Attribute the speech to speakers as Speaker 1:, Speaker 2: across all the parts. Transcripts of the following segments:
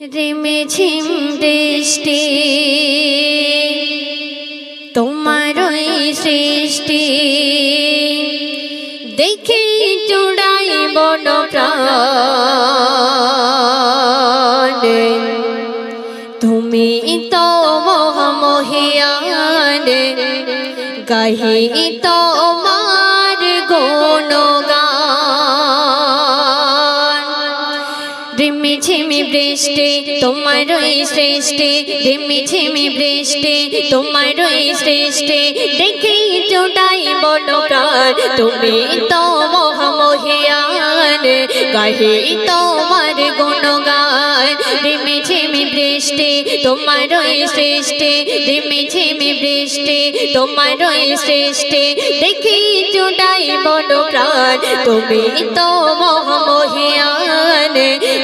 Speaker 1: রেমে ঝিম বৃষ্টি তোমারই সৃষ্টি। দেখি চূড়াই বন তুমি তো মহামহিয়ান গাহি তোমার গুণগান। ঝিমি বৃষ্টি তোমারই সৃষ্টি রিমি ঝিমি বৃষ্টি তোমারই সৃষ্টি। দেখি চোটাই বন প্রাণ, তুমি তো মহামহিয়ান, গাহি তোমার গুণগান। রিমি ঝিমি বৃষ্টি তোমারই সৃষ্টি রিমি ঝিমি বৃষ্টি তোমারই সৃষ্টি। দেখি চোটাই বন প্রাণ, তুমি তো মহামহিয়ান।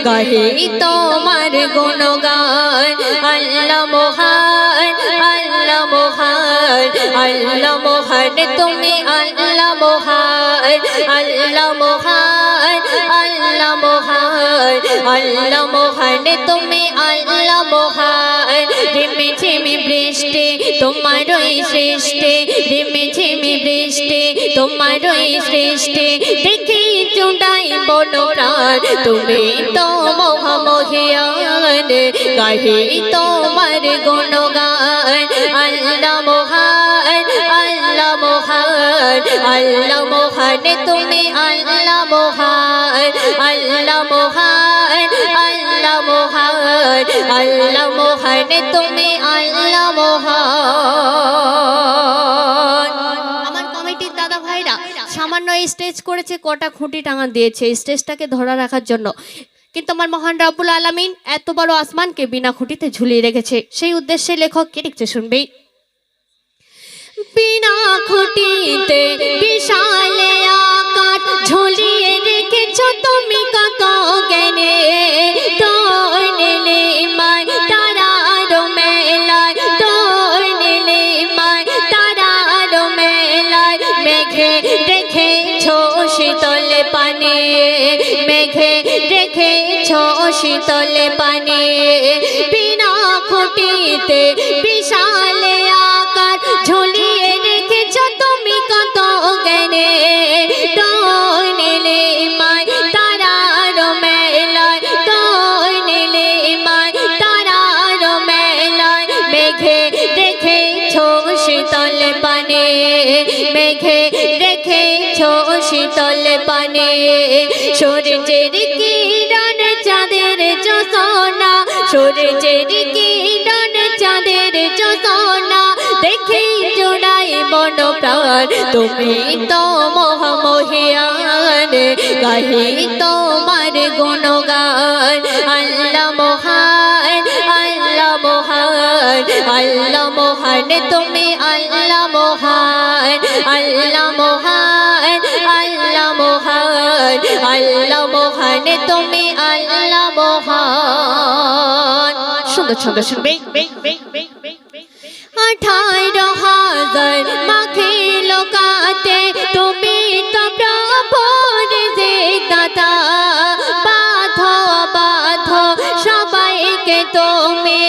Speaker 1: গাহি তোমার গুণগান। আল্লাহ মহান আল্লাহ মহান আল্লাহ মহান, তুমি আল্লাহ মহান আল্লাহ মহান আল্লাহ মহান আল্লাহ মহান, তুমি আল্লাহ মহান। রিমি ঝিমি বৃষ্টি তোমারই সৃষ্টি। রিমি ঝিমি বৃষ্টি তোমারই সৃষ্টি। দেখি বন প্রাণ তুমি তো মহামহিয়ান, গাহি তোমার গুণগান। আল্লাহ মহান আল্লাহ মহান আল্লাহ মহান, তুমি আল্লাহ মহান আল্লাহ মহান আল্লাহ মহান আল্লাহ মহান, তুমি আল্লাহ মহান। সামান্য স্টেজ করেছে, কটা খুঁটি টাঙা দিয়েছে স্টেজটাকে ধরা রাখার জন্য। কিন্তু আমার মহান রাব্বুল আলমিন এত বড় আসমানকে বিনা খুঁটিতে ঝুলিয়ে রেখেছে। সেই উদ্দেশ্যে লেখক কে দেখছে শুনবি বিনা খুঁটিতে বিশাল মেঘে রেখেছ শীতল পানে বিনা খুঁটিতে বিশাল মেঘে রেখেছ শীতল পানে। সূর্যের কিরণ চাঁদের যোসনা সূর্যের কিরণ চাঁদের যোসনা দেখে জোড়াই বন প্রাণ তুমি তো মহামহিয়ান, গাহি তোমার গুণগান। আল্লাহ মহান আল্লাহ মহান আল্লাহ মহান, তুমি আল্লাহ আল্লাহ মহান আল্লাহ মহান আল্লাহ মহান তুমি আল্লাহ মহান। সুন্দর সুন্দর শুনবে। আঠারো হাজার মাখে লোকাতে তুমি তো প্রভুর যে দাদা বাধ বাধ সবাইকে তুমি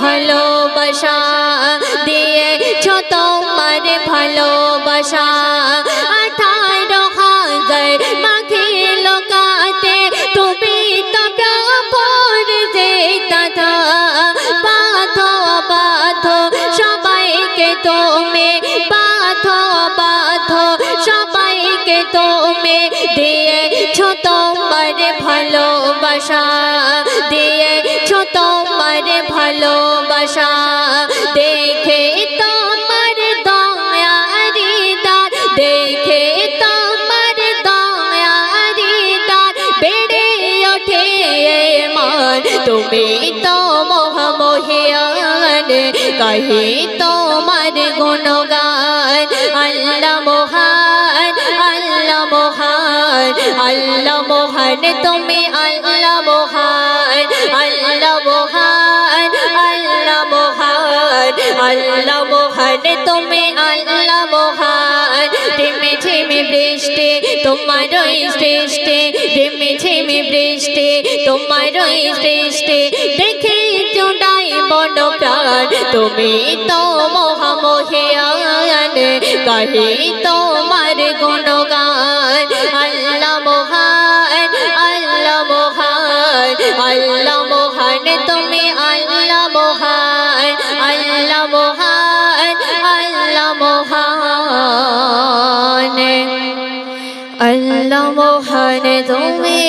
Speaker 1: ভালোবাসা দিয়েছ তোমার ভালোবাসা। আঠারো হাজার মাখে লোকাতে তুমি তো প্রভুর যে দাদা বাধ বাধ সবাইকে তুমি বাধ বাধ সবাইকে তুমি দিয়েছ তোমার ভালোবাসা। দিয়েছ তোমার ভালোবাসা। দেখে তোমার দয়ারি দার। দেখে তোমার দয়ারি দার। বেড়ে ওঠে মান। তুমি তো মহামহিয়ান। কাহি তোমার গুণগান। আল্লাহ মহান আল্লাহ মহান আল্লাহ মহান। তুমি আল্লাহ মহান তুমি আল্লাহ মহান। ঝিমে ঝিমে বৃষ্টি, তোমার সৃষ্টি। ঝিমে ঝিমে বৃষ্টি, তোমার সৃষ্টি। দেখে চুটাই বড় প্রাণ, তুমি তো মহামহিয়ান। কাহি তোমার গুণগান মহান আল্লাহ মহান তুমি